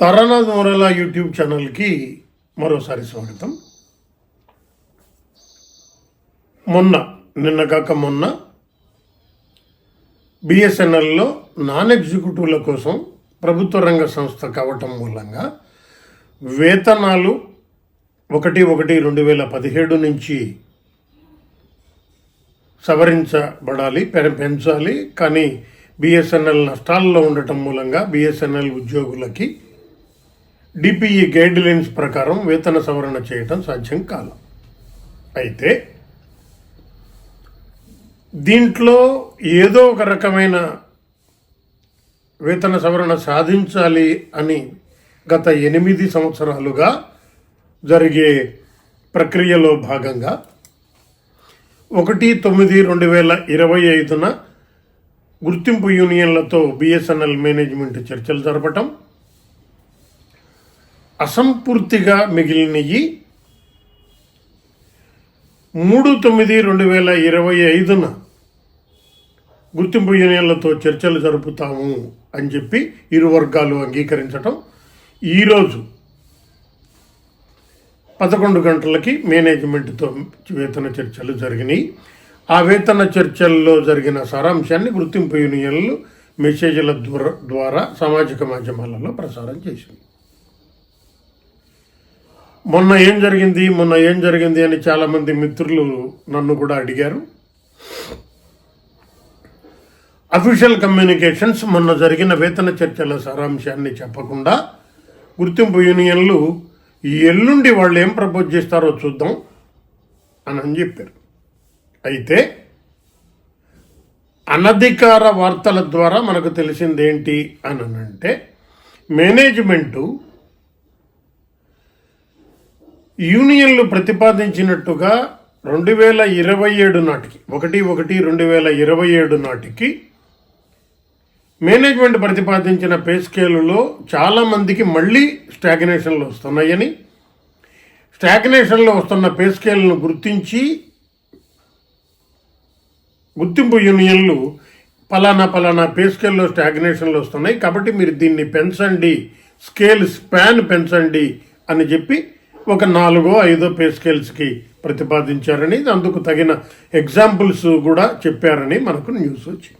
తరణా దొరల యూట్యూబ్ ఛానల్కి మరోసారి స్వాగతం. మొన్న నిన్న కాక మొన్న బిఎస్ఎన్ఎల్లో నాన్ ఎగ్జిక్యూటివ్ల కోసం ప్రభుత్వ రంగ సంస్థ కావటం మూలంగా వేతనాలు ఒకటి ఒకటి రెండు వేల పదిహేడు నుంచి సవరించబడాలి పె- పెంచాలి. కానీ బిఎస్ఎన్ఎల్ నష్టాల్లో ఉండటం మూలంగా బిఎస్ఎన్ఎల్ ఉద్యోగులకి డిపిఈ గైడ్ లైన్స్ ప్రకారం వేతన సవరణ చేయటం సాధ్యం కాదు. అయితే దీంట్లో ఏదో ఒక రకమైన వేతన సవరణ సాధించాలి అని గత ఎనిమిది సంవత్సరాలుగా జరిగే ప్రక్రియలో భాగంగా ఒకటి తొమ్మిది రెండు వేల ఇరవై ఐదున గుర్తింపు యూనియన్లతో బిఎస్ఎన్ఎల్ మేనేజ్మెంట్ చర్చలు జరపటం అసంపూర్తిగా మిగిలినవి మూడు తొమ్మిది రెండు వేల ఇరవై ఐదున గుర్తింపు యూనియన్లతో చర్చలు జరుపుతాము అని చెప్పి ఇరు వర్గాలు అంగీకరించటం. ఈరోజు పదకొండు గంటలకి మేనేజ్మెంట్తో వేతన చర్చలు జరిగినాయి. ఆ వేతన చర్చల్లో జరిగిన సారాంశాన్ని గుర్తింపు యూనియన్లు మెసేజ్ల ద్వారా సామాజిక మాధ్యమాలలో ప్రసారం చేసింది మొన్న ఏం జరిగింది మొన్న ఏం జరిగింది అని చాలామంది మిత్రులు నన్ను కూడా అడిగారు. అఫీషియల్ కమ్యూనికేషన్స్ మొన్న జరిగిన వేతన చర్చల సారాంశాన్ని చెప్పకుండా గుర్తింపు యూనియన్లు ఈ ఎల్లుండి వాళ్ళు ఏం ప్రపోజ్ చేస్తారో చూద్దాం అని అని చెప్పారు. అయితే అనధికార వార్తల ద్వారా మనకు తెలిసింది ఏంటి అని అంటే మేనేజ్మెంటు యూనియన్లు ప్రతిపాదించినట్టుగా రెండు వేల ఇరవై ఏడు నాటికి ఒకటి ఒకటి రెండు వేల ఇరవై ఏడు నాటికి మేనేజ్మెంట్ ప్రతిపాదించిన పే స్కేలులో చాలామందికి మళ్ళీ స్టాగ్నేషన్లు వస్తున్నాయని స్టాగ్నేషన్లో వస్తున్న పే స్కేల్ను గుర్తించి గుర్తింపు యూనియన్లు పలానా పలానా పే స్కేల్లో స్టాగ్నేషన్లు వస్తున్నాయి. కాబట్టి మీరు దీన్ని పెంచండి స్కేల్ స్పాన్ పెంచండి అని చెప్పి ఒక నాలుగో ఐదో పే స్కేల్స్కి ప్రతిపాదించారని అందుకు తగిన ఎగ్జాంపుల్స్ కూడా చెప్పారని మనకు న్యూస్ వచ్చింది.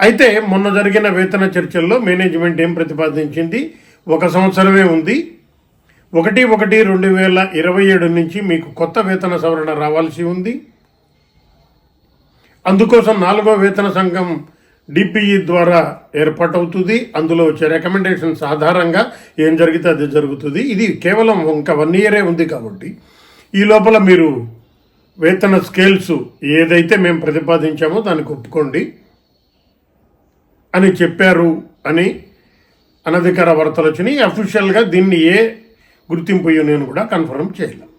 అయితే మొన్న జరిగిన వేతన చర్చల్లో మేనేజ్మెంట్ ఏం ప్రతిపాదించింది? ఒక సంవత్సరమే ఉంది. ఒకటి ఒకటి రెండు వేల ఇరవై ఏడు నుంచి మీకు కొత్త వేతన సవరణ రావాల్సి ఉంది. అందుకోసం నాలుగో వేతన సంఘం డిపిఈ ద్వారా ఏర్పాటవుతుంది. అందులో వచ్చే రికమెండేషన్స్ ఆధారంగా ఏం జరిగితే అది జరుగుతుంది. ఇది కేవలం ఇంకా వన్ ఇయరే ఉంది కాబట్టి. ఈ లోపల మీరు వేతన స్కేల్స్ ఏదైతే మేము ప్రతిపాదించామో దానికి ఒప్పుకోండి అని చెప్పారు అని అనధికార వార్తలు వచ్చినాయి. అఫీషియల్గా దీన్ని ఏ గుర్తింపు యూనియన్ కూడా కన్ఫర్మ్ చేయలేం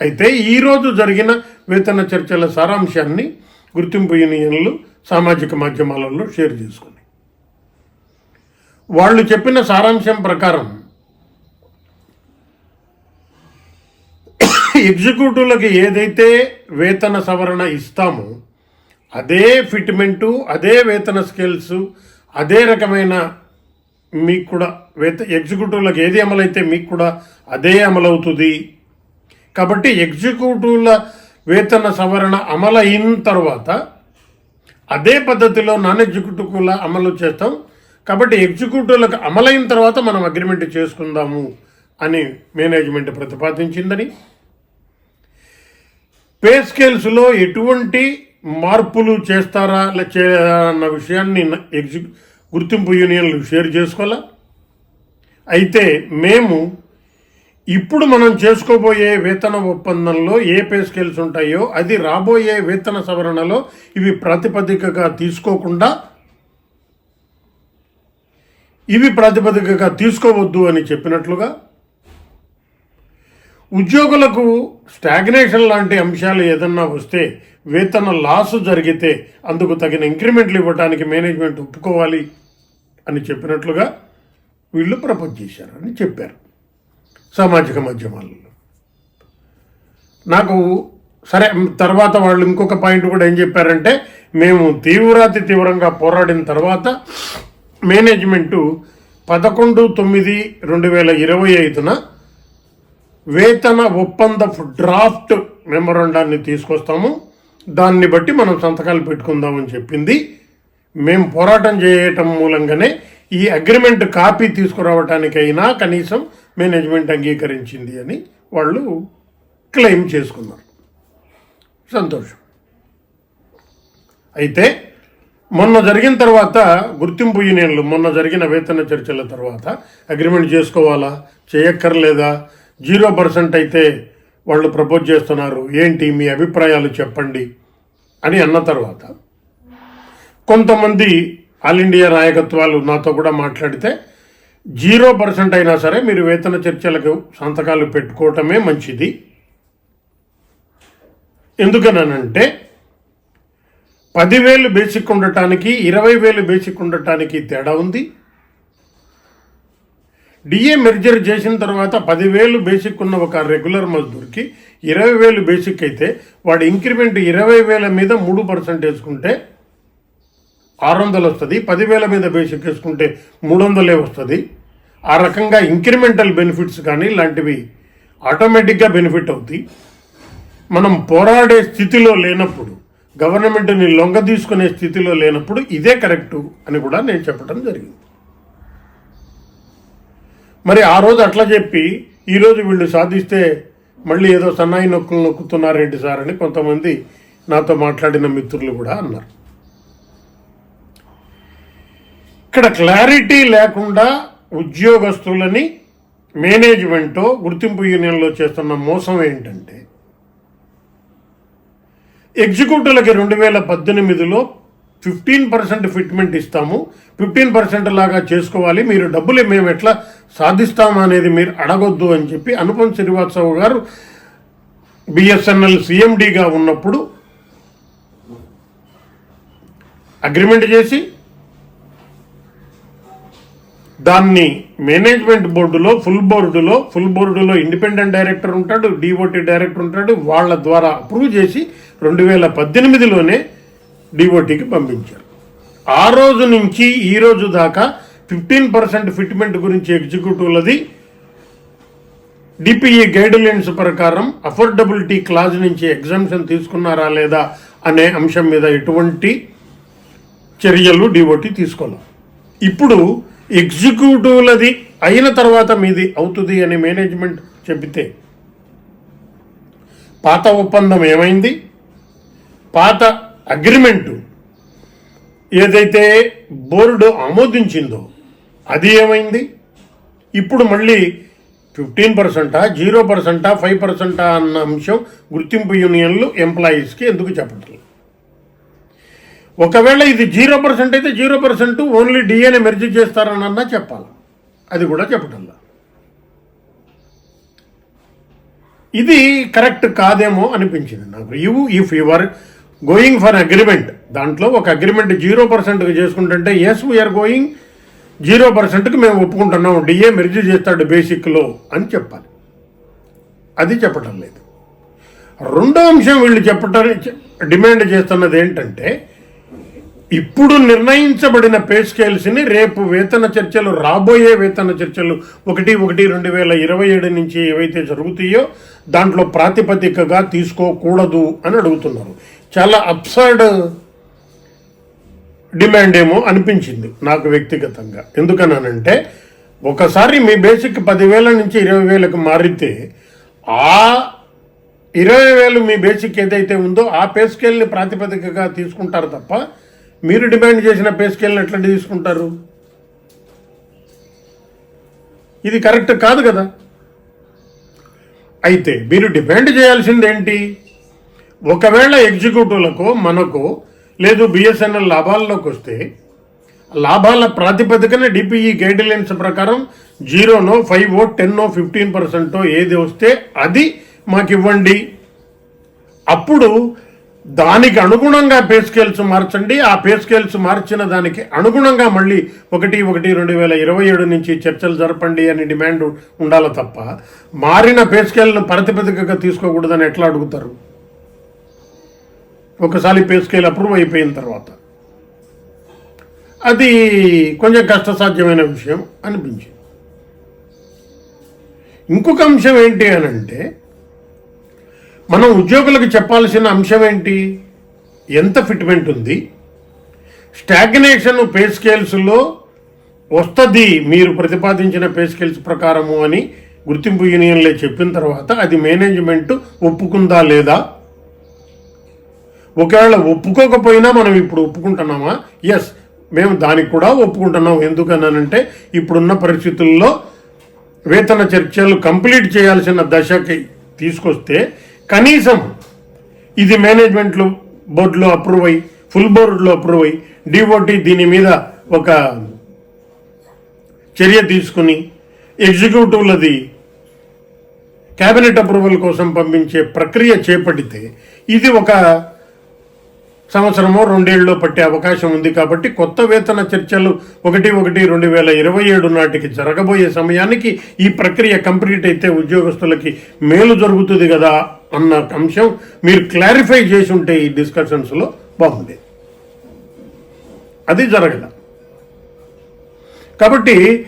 అయితే ఈరోజు జరిగిన వేతన చర్చల సారాంశాన్ని గుర్తింపు యూనియన్లు సామాజిక మాధ్యమాలలో షేర్ చేసుకుని. వాళ్ళు చెప్పిన సారాంశం ప్రకారం ఎగ్జిక్యూటివ్లకు ఏదైతే వేతన సవరణ ఇస్తామో అదే ఫిట్మెంటు అదే వేతన స్కేల్స్ అదే రకమైన మీకు కూడా వేత ఎగ్జిక్యూటివ్లకు ఏది అమలైతే మీకు కూడా అదే అమలవుతుంది. కాబట్టి ఎగ్జిక్యూటివ్ల వేతన సవరణ అమలైన తర్వాత అదే పద్ధతిలో నాన్ ఎగ్జిక్యూటివ్ల అమలు చేస్తాం. కాబట్టి ఎగ్జిక్యూటివ్లకు అమలైన తర్వాత మనం అగ్రిమెంట్ చేసుకుందాము అని మేనేజ్మెంట్ ప్రతిపాదించిందని. పే స్కేల్స్లో ఎటువంటి మార్పులు చేస్తారా లే అన్న విషయాన్ని ఎగ్జి గుర్తింపు యూనియన్లు షేర్ చేసుకోవాలా? అయితే మేము ఇప్పుడు మనం చేసుకోబోయే వేతన ఒప్పందంలో ఏ పే స్కేల్స్ ఉంటాయో అది రాబోయే వేతన సవరణలో ఇవి ప్రాతిపదికగా తీసుకోకుండా ఇవి ప్రాతిపదికగా తీసుకోవద్దు అని చెప్పినట్లుగా ఉద్యోగులకు స్టాగ్నేషన్ లాంటి అంశాలు ఏదన్నా వస్తే వేతన లాసు జరిగితే అందుకు తగిన ఇంక్రిమెంట్లు ఇవ్వడానికి మేనేజ్మెంట్ ఒప్పుకోవాలి అని చెప్పినట్లుగా వీళ్ళు ప్రపోజ్ చేశారని చెప్పారు. సామాజిక మాధ్యమాలలో. నాకు సరే తర్వాత వాళ్ళు ఇంకొక పాయింట్ కూడా ఏం చెప్పారంటే మేము తీవ్రాతి తీవ్రంగా పోరాడిన తర్వాత మేనేజ్మెంటు పదకొండు తొమ్మిది రెండు వేల ఇరవై ఐదున వేతన ఒప్పంద డ్రాఫ్ట్ మెమొరండాన్ని తీసుకొస్తాము. దాన్ని బట్టి మనం సంతకాలు పెట్టుకుందామని చెప్పింది. మేము పోరాటం చేయటం మూలంగానే ఈ అగ్రిమెంట్ కాపీ తీసుకురావటానికైనా కనీసం మేనేజ్మెంట్ అంగీకరించింది అని వాళ్ళు క్లెయిమ్ చేసుకున్నారు. సంతోషం. అయితే మొన్న జరిగిన తర్వాత గుర్తింపు యూనియన్లు మొన్న జరిగిన వేతన చర్చల తర్వాత అగ్రిమెంట్ చేసుకోవాలా? చేయక్కర్లేదా? జీరో పర్సెంట్ అయితే వాళ్ళు ప్రపోజ్ చేస్తున్నారు. ఏంటి మీ అభిప్రాయాలు చెప్పండి అని అన్న తర్వాత కొంతమంది ఆల్ ఇండియా నాయకత్వాలు నాతో కూడా మాట్లాడితే జీరో పర్సెంట్ అయినా సరే మీరు వేతన చర్చలకు సంతకాలు పెట్టుకోవటమే మంచిది. ఎందుకనంటే పదివేలు బేసిక్ ఉండటానికి ఇరవై వేలు బేసిక్ ఉండటానికి తేడా ఉంది. డిఏ మెర్జర్ చేసిన తర్వాత పదివేలు బేసిక్ ఉన్న ఒక రెగ్యులర్ మజ్దూర్కి ఇరవై వేలు బేసిక్ అయితే వాడి ఇంక్రిమెంట్ ఇరవై వేల మీద మూడు పర్సెంట్ వేసుకుంటే ఆరు వందలు వస్తుంది పదివేల మీద బేసిక్ వేసుకుంటే మూడు వందలే వస్తుంది. ఆ రకంగా ఇంక్రిమెంటల్ బెనిఫిట్స్ కానీ ఇలాంటివి ఆటోమేటిక్గా బెనిఫిట్ అవుతాయి. మనం పోరాడే స్థితిలో లేనప్పుడు గవర్నమెంట్ని లొంగ తీసుకునే స్థితిలో లేనప్పుడు ఇదే కరెక్టు అని కూడా నేను చెప్పడం జరిగింది. మరి ఆ రోజు అట్లా చెప్పి ఈరోజు వీళ్ళు సాధిస్తే మళ్ళీ ఏదో సన్నాయి నొక్కులు నొక్కుతున్నారేంటి సార్ అని కొంతమంది నాతో మాట్లాడిన మిత్రులు కూడా అన్నారు. ఇక్కడ క్లారిటీ లేకుండా ఉద్యోగస్తులని మేనేజ్మెంటో గుర్తింపు యూనియన్లో చేస్తున్న మోసం ఏంటంటే ఎగ్జిక్యూటివ్లకి రెండు వేల పద్దెనిమిదిలో ఫిఫ్టీన్ పర్సెంట్ ఫిట్మెంట్ ఇస్తాము. ఫిఫ్టీన్ పర్సెంట్ లాగా చేసుకోవాలి. మీరు డబ్బులు మేము ఎట్లా సాధిస్తాము అనేది మీరు అడగొద్దు అని చెప్పి అనుపం శ్రీవాత్సవ గారు బిఎస్ఎన్ఎల్ సిఎండిగా ఉన్నప్పుడు అగ్రిమెంట్ చేసి దాన్ని మేనేజ్మెంట్ బోర్డులో ఫుల్ బోర్డులో ఫుల్ బోర్డులో ఇండిపెండెంట్ డైరెక్టర్ ఉంటాడు డిఓటి డైరెక్టర్ ఉంటాడు వాళ్ళ ద్వారా అప్రూవ్ చేసి రెండు వేల పద్దెనిమిదిలోనే డిఓటికి పంపించారు. ఆ రోజు నుంచి ఈ రోజు దాకా ఫిఫ్టీన్ పర్సెంట్ ఫిట్మెంట్ గురించి ఎగ్జిక్యూటివ్లది డిపిఈ గైడ్ లైన్స్ ప్రకారం అఫోర్డబిలిటీ క్లాజ్ నుంచి ఎగ్జామ్షన్ తీసుకున్నారా లేదా అనే అంశం మీద ఎటువంటి చర్యలు డిఓటి తీసుకోవాలి ఇప్పుడు ఎగ్జిక్యూటివ్లది అయిన తర్వాత మీది అవుతుంది అని మేనేజ్మెంట్ చెబితే పాత ఒప్పందం ఏమైంది? పాత అగ్రిమెంటు ఏదైతే బోర్డు ఆమోదించిందో అది ఏమైంది? ఇప్పుడు మళ్ళీ ఫిఫ్టీన్ పర్సెంటా జీరో పర్సెంటా ఫైవ్ పర్సెంటా అన్న అంశం గుర్తింపు యూనియన్లు ఎంప్లాయీస్కి ఎందుకు చెప్పట్లేదు? ఒకవేళ ఇది జీరో పర్సెంట్ అయితే zero percent only DNA merge చేస్తారనన్నా చెప్పాలి. అది కూడా చెప్పటంలా. ఇది కరెక్ట్ కాదేమో అనిపించింది నాకు. You if your going for agreement దాంట్లో ఒక అగ్రిమెంట్ జీరో పర్సెంట్కి చేసుకుంటుంటే ఎస్ వీఆర్ గోయింగ్ జీరో పర్సెంట్కి మేము ఒప్పుకుంటున్నాం డిఏ మెర్జ్ చేస్తాడు బేసిక్లో అని చెప్పాలి. అది చెప్పటం లేదు. రెండో అంశం వీళ్ళు చెప్పటం డిమాండ్ చేస్తున్నది ఏంటంటే ఇప్పుడు నిర్ణయించబడిన పే స్కేల్స్ని రేపు వేతన చర్చలు రాబోయే వేతన చర్చలు ఒకటి ఒకటి రెండు వేల ఇరవై ఏడు నుంచి ఏవైతే జరుగుతాయో దాంట్లో ప్రాతిపదికగా తీసుకోకూడదు అని అడుగుతున్నారు. చాలా అప్సర్డ్ డిమాండ్ ఏమో అనిపించింది నాకు వ్యక్తిగతంగా. ఎందుకనంటే ఒకసారి మీ బేసిక్ పదివేల నుంచి ఇరవై వేలకు మారితే ఆ ఇరవై వేలు మీ బేసిక్ ఏదైతే ఉందో ఆ పే స్కేల్ని ప్రాతిపదికగా తీసుకుంటారు తప్ప మీరు డిమాండ్ చేసిన పే స్కేల్ని ఎట్లా తీసుకుంటారు? ఇది కరెక్ట్ కాదు కదా? అయితే మీరు డిమాండ్ చేయాల్సింది ఏంటి ఒకవేళ ఎగ్జిక్యూటివ్లకు మనకు లేదు బిఎస్ఎన్ఎల్ లాభాల్లోకి వస్తే లాభాల ప్రాతిపదికన డిపిఈ గైడ్లైన్స్ ప్రకారం జీరోనో ఫైవ్ ఓ టెన్నో ఫిఫ్టీన్ పర్సెంటో ఏది వస్తే అది మాకు ఇవ్వండి అప్పుడు దానికి అనుగుణంగా పే స్కేల్స్ మార్చండి. ఆ పే స్కేల్స్ మార్చిన దానికి అనుగుణంగా మళ్ళీ ఒకటి ఒకటి రెండు వేల ఇరవై ఏడు నుంచి చర్చలు జరపండి అని డిమాండ్ ఉండాలి తప్ప మారిన పే స్కేల్ను ప్రాతిపదికగా తీసుకోకూడదని ఎట్లా అడుగుతారు? ఒకసారి పే స్కేల్ అప్రూవ్ అయిపోయిన తర్వాత. అది కొంచెం కష్టసాధ్యమైన విషయం అనిపించింది. ఇంకొక అంశం ఏంటి అని అంటే మనం ఉద్యోగులకు చెప్పాల్సిన అంశం ఏంటి? ఎంత ఫిట్మెంట్ ఉంది? స్టాగ్నేషన్ పే స్కేల్స్లో వస్తుంది మీరు ప్రతిపాదించిన పే స్కేల్స్ ప్రకారము అని గుర్తింపు యూనియన్లే చెప్పిన తర్వాత అది మేనేజ్మెంట్ ఒప్పుకుందా లేదా? ఒకవేళ ఒప్పుకోకపోయినా మనం ఇప్పుడు ఒప్పుకుంటున్నామా? ఎస్ మేము దానికి కూడా ఒప్పుకుంటున్నాం. ఎందుకన్నానంటే ఇప్పుడున్న పరిస్థితుల్లో వేతన చర్చలు కంప్లీట్ చేయాల్సిన దశకి తీసుకొస్తే కనీసం ఇది మేనేజ్మెంట్లో బోర్డులో అప్రూవ్ అయ్యి ఫుల్ బోర్డులో అప్రూవ్ అయ్యి డిఓటి దీని మీద ఒక చర్య తీసుకుని ఎగ్జిక్యూటివ్లది క్యాబినెట్ అప్రూవల్ కోసం పంపించే ప్రక్రియ చేపడితే ఇది ఒక సంవత్సరమో రెండేళ్ళలో పట్టే అవకాశం ఉంది కాబట్టి కొత్త వేతన చర్చలు ఒకటి ఒకటి రెండు వేల ఇరవై ఏడు నాటికి జరగబోయే సమయానికి ఈ ప్రక్రియ కంప్లీట్ అయితే ఉద్యోగస్తులకి మేలు జరుగుతుంది కదా అన్న అంశం మీరు క్లారిఫై చేసి ఉంటే ఈ డిస్కషన్స్లో బాగుండేది అది జరగదు కాబట్టి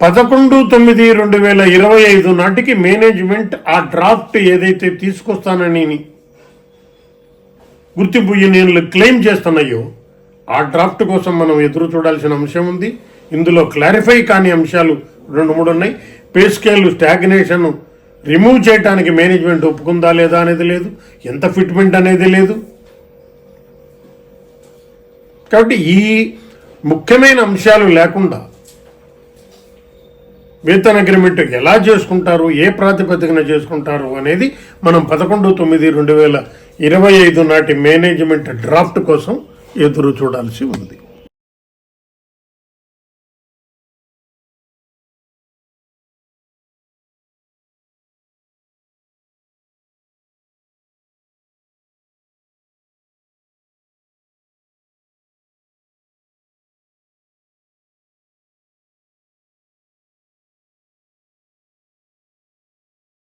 పదకొండు తొమ్మిది రెండు వేల ఇరవై ఐదు నాటికి మేనేజ్మెంట్ ఆ డ్రాఫ్ట్ ఏదైతే తీసుకొస్తానని గుర్తింపు యూనియన్లు క్లెయిమ్ చేస్తున్నాయో ఆ డ్రాఫ్ట్ కోసం మనం ఎదురు చూడాల్సిన అంశం ఉంది. ఇందులో క్లారిఫై కాని అంశాలు రెండు మూడు ఉన్నాయి. పే స్కేల్ స్టాగ్నేషన్ రిమూవ్ చేయడానికి మేనేజ్మెంట్ ఒప్పుకుందా లేదా అనేది లేదు. ఎంత ఫిట్మెంట్ అనేది లేదు. కాబట్టి ఈ ముఖ్యమైన అంశాలు లేకుండా వేతన అగ్రిమెంట్ ఎలా చేసుకుంటారు ఏ ప్రాతిపదికన చేసుకుంటారు అనేది మనం పదకొండు తొమ్మిది రెండు వేల ఇరవై ఐదు నాటి మేనేజ్మెంట్ డ్రాఫ్ట్ కోసం ఎదురు చూడాల్సి ఉంది.